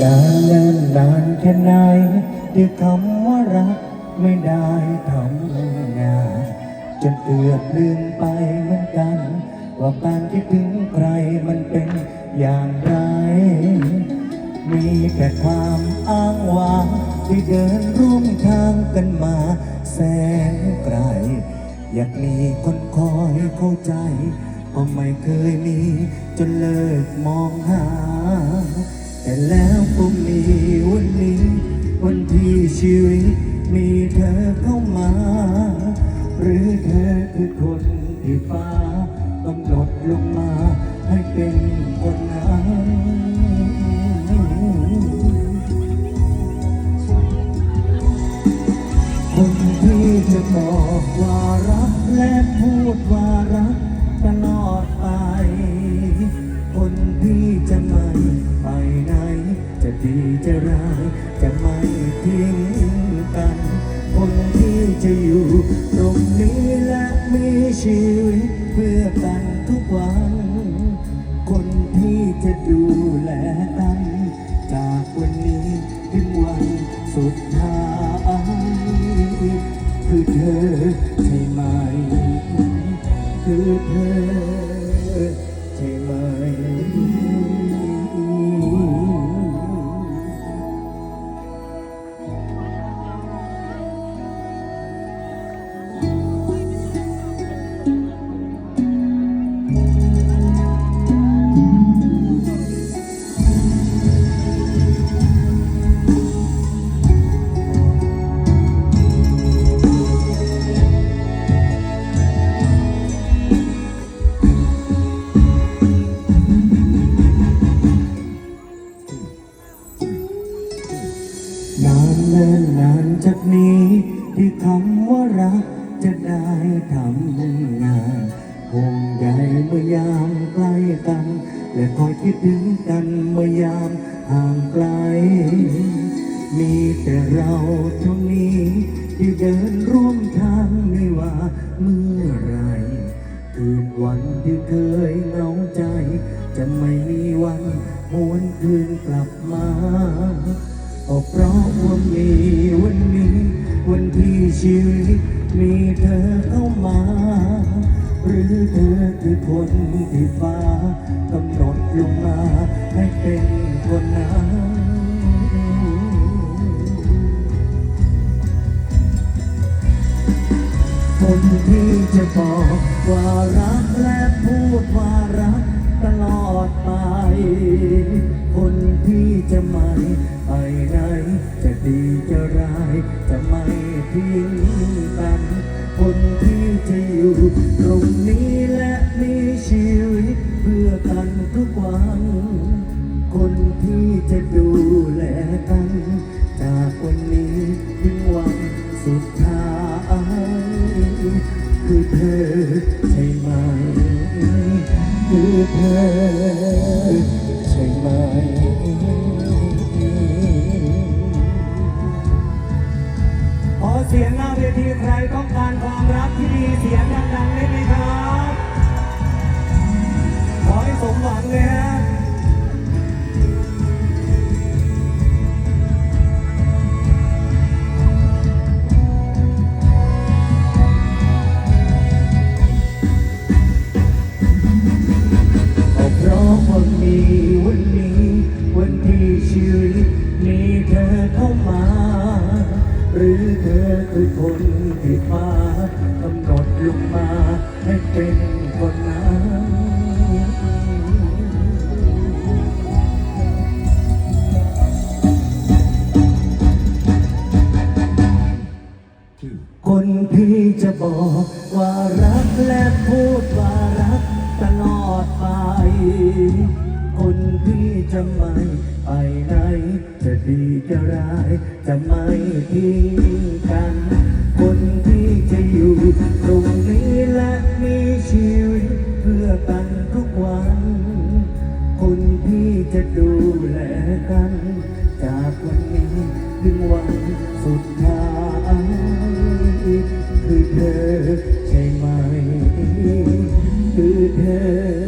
นานนานนานแค่ไหนที่คำว่ารักไม่ได้ทำงานจนเกือบลืมไปเหมือนกัน ว่าการคิดถึงใครมันเป็นอย่างไรมีแต่ความอ้างว้างที่เดินร่วมทางกันมาแสนไกล อยากมีคนคอยเข้าใจก็ไม่เคยมีจนเลิกมองหา แต่แล้วก็มีวันนี้ วันที่ชีวิตมีเธอเข้ามา หรือเธอคือคนที่ฟ้ากำหนดลงมาให้เป็นคนนั้นคนที่จะบอกว่ารักและพูดว่ารักตลอด ดีจะร้าจะไม่ทิ้งกัน คนที่จะอยู่ตรงนี้และมีชีวิตเพื่อกันทุกวัน คนที่จะดูแลกัน จากวันนี้ถึงวันสุดท้าย ที่คำว่ารักจะได้ทำงานห่วงใยเมื่อยามใกล้กัน และคอยคิดถึงกันเมื่อยามห่างไกล มีแต่เราเท่านี้ที่เดินร่วมทางไม่ว่าเมื่อไร คืนวันที่เคยเหงาใจ จะไม่มีวันหวนคืนกลับมาก็เพราะว่ามีวันนี้วันมี ชีวิตมีเธอเข้ามา หรือเธอคือคนที่ฟ้ากำหนดลงมาให้เป็นคนนั้นคนที่จะบอกว่ารักและพูดว่ารักตลอดไป คนที่จะม่ไปไหน ไม่ทิ้งกันคนที่จะอยู่ตรงนี้และมีชีวิตเพื่อกันทุกวัน คนที่จะดูแลกัน จากวันนี้ถึงวันสุดท้าย คือเธอใช่ไหม คือเธอใช่ไหม สียงหน้าเวทีใครต้องการความรักที่ดีเสียงดังๆได้ไหมครับ ขอให้สมหวังเลยฮะ รือเธอคือคนที่ฟ้ากำหนดลงมาให้เป็นคนนั้นคนที่จะบอก จะไม่ทิ้งกัน คนที่จะอยู่ตรงนี้และมีชีวิตเพื่อกันทุกวัน คนที่จะดูแลกัน จากวันนี้ถึงวันสุดท้ายคือเธอใช่ไหม คือเธอ